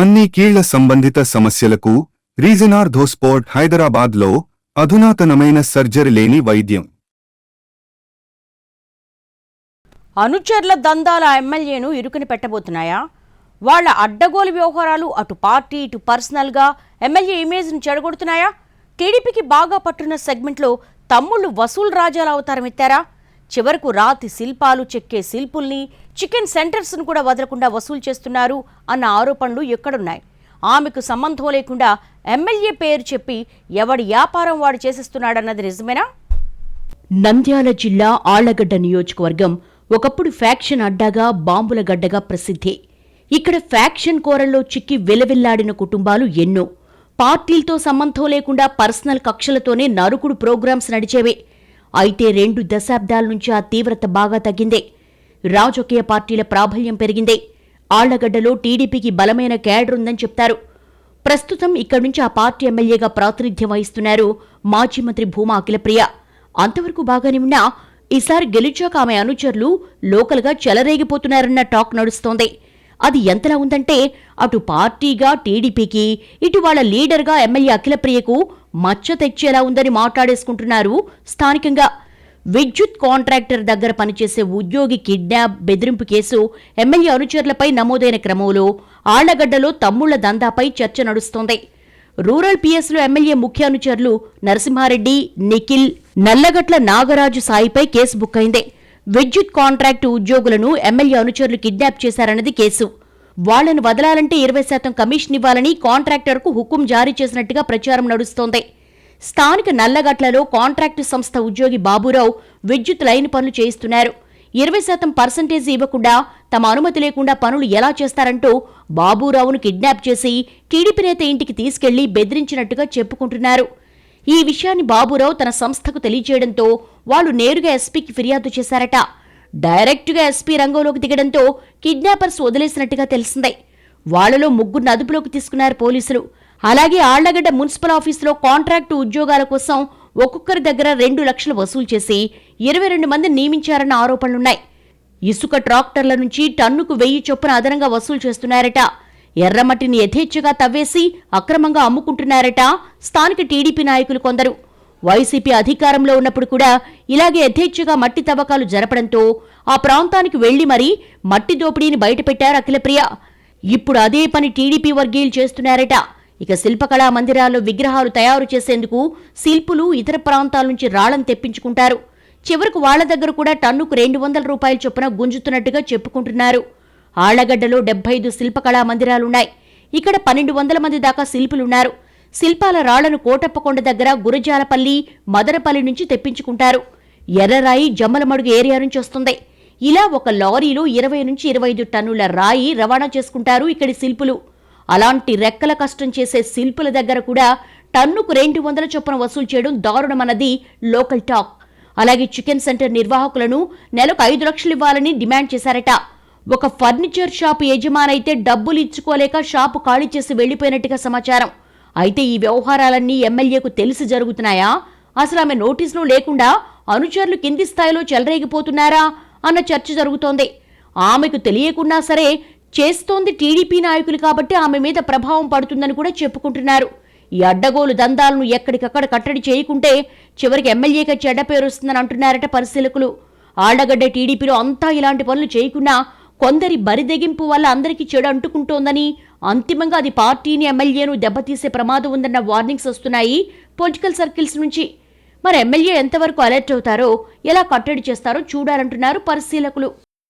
అన్ని కీళ్ళ సంబంధిత సమస్యలకు రీజనార్థోస్పోర్ట్ హైదరాబాద్లో అధునాతనమైన సర్జరీ లేని వైద్యం. అనుచరుల దందాల ఎమ్మెల్యేను ఇరుకుని పెట్టబోతున్నాయా? వాళ్ళ అడ్డగోలు వ్యవహారాలు అటు పార్టీ ఇటు పర్సనల్గా ఎమ్మెల్యే ఇమేజ్ను చెడగొడుతున్నాయా? టీడీపీకి బాగా పట్టున్న సెగ్మెంట్లో తమ్ముళ్ళు వసూల్ రాజాల అవతారం ఎత్తారా? చివరకు రాతి శిల్పాలు చెక్కే శిల్పుల్ని చికెన్ సెంటర్స్ను కూడా వదలకుండా వసూలు చేస్తున్నారు అన్న ఆరోపణలు ఎక్కడున్నాయి? ఆమెకు సంబంధం లేకుండా ఎమ్మెల్యే పేరు చెప్పి ఎవడి వ్యాపారం వాడు చేసేస్తున్నాడన్నది నిజమేనా? నంద్యాల జిల్లా ఆళ్ళగడ్డ నియోజకవర్గం ఒకప్పుడు ఫ్యాక్షన్ అడ్డాగా బాంబుల గడ్డగా ప్రసిద్ధి. ఇక్కడ ఫ్యాక్షన్ కోరల్లో చిక్కి వెలవెల్లాడిన కుటుంబాలు ఎన్నో. పార్టీలతో సంబంధం లేకుండా పర్సనల్ కక్షలతోనే నరుకుడు ప్రోగ్రామ్స్ నడిచేవే. అయితే రెండు దశాబ్దాల నుంచి ఆ తీవ్రత బాగా తగ్గిందే. రాజకీయ పార్టీల ప్రాబల్యం పెరిగిందే. ఆళ్ళగడ్డలో టీడీపీకి బలమైన క్యాడర్ ఉందని చెప్తారు. ప్రస్తుతం ఇక్కడి నుంచి ఆ పార్టీ ఎమ్మెల్యేగా ప్రాతినిధ్యం వహిస్తున్నారు మాజీ మంత్రి భూమా అఖిలప్రియ. అంతవరకు బాగానే ఉన్నా ఈసారి గెలిచాక ఆమె అనుచరులు లోకల్గా చెలరేగిపోతున్నారన్న టాక్ నడుస్తోంది. అది ఎంతలా ఉందంటే అటు పార్టీగా టీడీపీకి ఇటు వాళ్ళ లీడర్గా ఎమ్మెల్యే అఖిలప్రియకు మచ్చ తెచ్చేలా ఉందని మాట్లాడేసుకుంటున్నారు స్థానికంగా. విద్యుత్ కాంట్రాక్టర్ దగ్గర పనిచేసే ఉద్యోగి కిడ్నాప్ బెదిరింపు కేసు ఎమ్మెల్యే అనుచరులపై నమోదైన క్రమంలో ఆళ్ళగడ్డలో తమ్ముళ్ళ దందాపై చర్చ నడుస్తోంది. రూరల్ పిఎస్లో ఎమ్మెల్యే ముఖ్య అనుచరులు నరసింహారెడ్డి నిఖిల్ నల్లగట్ల నాగరాజు సాయిపై కేసు బుక్ అయింది. విద్యుత్ కాంట్రాక్టు ఉద్యోగులను ఎమ్మెల్యే అనుచరులు కిడ్నాప్ చేశారన్నది కేసు. వాళ్ళను వదలాలంటే ఇరవై శాతం కమిషన్ ఇవ్వాలని కాంట్రాక్టర్కు హుకుం జారీ చేసినట్టుగా ప్రచారం నడుస్తోంది. స్థానిక నల్లగట్లలో కాంట్రాక్టు సంస్థ ఉద్యోగి బాబురావు విద్యుత్ లైన్ పనులు చేయిస్తున్నారు. ఇరవై శాతం పర్సంటేజ్ ఇవ్వకుండా తమ అనుమతి లేకుండా పనులు ఎలా చేస్తారంటూ బాబురావును కిడ్నాప్ చేసి టీడీపీ నేత ఇంటికి తీసుకెళ్ళి బెదిరించినట్టుగా చెప్పుకుంటున్నారు. ఈ విషయాన్ని బాబురావు తన సంస్థకు తెలియజేయడంతో వాళ్ళు నేరుగా ఎస్పీకి ఫిర్యాదు చేశారట. డైరెక్టుగా ఎస్పీ రంగంలోకి దిగడంతో కిడ్నాపర్స్ వదిలేసినట్టుగా తెలిసిందే. వాళ్ళలో ముగ్గురిని అదుపులోకి తీసుకున్నారు పోలీసులు. అలాగే ఆళ్ళగడ్డ మున్సిపల్ ఆఫీసులో కాంట్రాక్టు ఉద్యోగాల కోసం ఒక్కొక్కరి దగ్గర రెండు లక్షలు వసూలు చేసి ఇరవై రెండు మంది నియమించారన్న ఆరోపణలున్నాయి. ఇసుక ట్రాక్టర్ల నుంచి టన్నుకు వెయ్యి చొప్పున అదనంగా వసూలు చేస్తున్నారట. ఎర్రమట్టిని యథేచ్ఛగా తవ్వేసి అక్రమంగా అమ్ముకుంటున్నారట స్థానిక టీడీపీ నాయకులు కొందరు. వైసీపీ అధికారంలో ఉన్నప్పుడు కూడా ఇలాగే యథేచ్ఛగా మట్టి తవ్వకాలు జరపడంతో ఆ ప్రాంతానికి వెళ్ళి మరీ మట్టి దోపిడీని బయటపెట్టారు అఖిలప్రియ. ఇప్పుడు అదే పని టీడీపీ వర్గీయులు చేస్తున్నారట. ఇక శిల్పకళా మందిరాల్లో విగ్రహాలు తయారు చేసేందుకు శిల్పులు ఇతర ప్రాంతాల నుంచి రాళ్ళను తెప్పించుకుంటారు. చివరకు వాళ్ళ దగ్గర కూడా టన్నుకు రెండు వందల రూపాయల చొప్పున గుంజుతున్నట్టుగా చెప్పుకుంటున్నారు. ఆళ్ళగడ్డలో డెబ్బై ఐదు శిల్పకళా మందిరాలున్నాయి. ఇక్కడ పన్నెండు వందల మంది దాకా శిల్పులున్నారు. శిల్పాల రాళ్ళను కోటప్పకొండ దగ్గర గురజాలపల్లి మదనపల్లి నుంచి తెప్పించుకుంటారు. ఎర్రరాయి జమ్మలమడుగు ఏరియా నుంచి వస్తుంది. ఇలా ఒక లారీలో ఇరవై నుంచి ఇరవై ఐదు టన్నుల రాయి రవాణా చేసుకుంటారు ఇక్కడి శిల్పులు. అలాంటి రెక్కల కష్టం చేసే శిల్పుల దగ్గర కూడా టన్నుకు రెండు వందల చొప్పున వసూలు చేయడం దారుణమన్నది లోకల్ టాక్. అలాగే చికెన్ సెంటర్ నిర్వాహకులను నెలకు ఐదు లక్షలు ఇవ్వాలని డిమాండ్ చేశారట. ఒక ఫర్నిచర్ షాపు యజమానైతే డబ్బులు ఇచ్చుకోలేక షాపు ఖాళీ చేసి వెళ్ళిపోయినట్టుగా సమాచారం. అయితే ఈ వ్యవహారాలన్నీ ఎమ్మెల్యేకు తెలిసి జరుగుతున్నాయా? అసలు ఆమె నోటీసులు లేకుండా అనుచరులు కింది స్థాయిలో చెలరేగిపోతున్నారా అన్న చర్చ జరుగుతోంది. ఆమెకు తెలియకున్నా సరే చేస్తోంది టీడీపీ నాయకులు కాబట్టి ఆమె మీద ప్రభావం పడుతుందని కూడా చెప్పుకుంటున్నారు. ఈ అడ్డగోలు దందాలను ఎక్కడికక్కడ కట్టడి చేయకుంటే చివరికి ఎమ్మెల్యేగా చెడ్డ పేరు వస్తుందని అంటున్నారట పరిశీలకులు. ఆళ్ళగడ్డ టీడీపీలో అంతా ఇలాంటి పనులు చేయకున్నా కొందరి బరిదెగింపు వల్ల అందరికీ చెడు అంటుకుంటోందని అంతిమంగా అది పార్టీని ఎమ్మెల్యేను దెబ్బతీసే ప్రమాదం ఉందన్న వార్నింగ్స్ వస్తున్నాయి పొలిటికల్ సర్కిల్స్ నుంచి. మరి ఎమ్మెల్యే ఎంతవరకు అలర్ట్ అవుతారో ఎలా కట్టడి చేస్తారో చూడాలంటున్నారు పరిశీలకులు.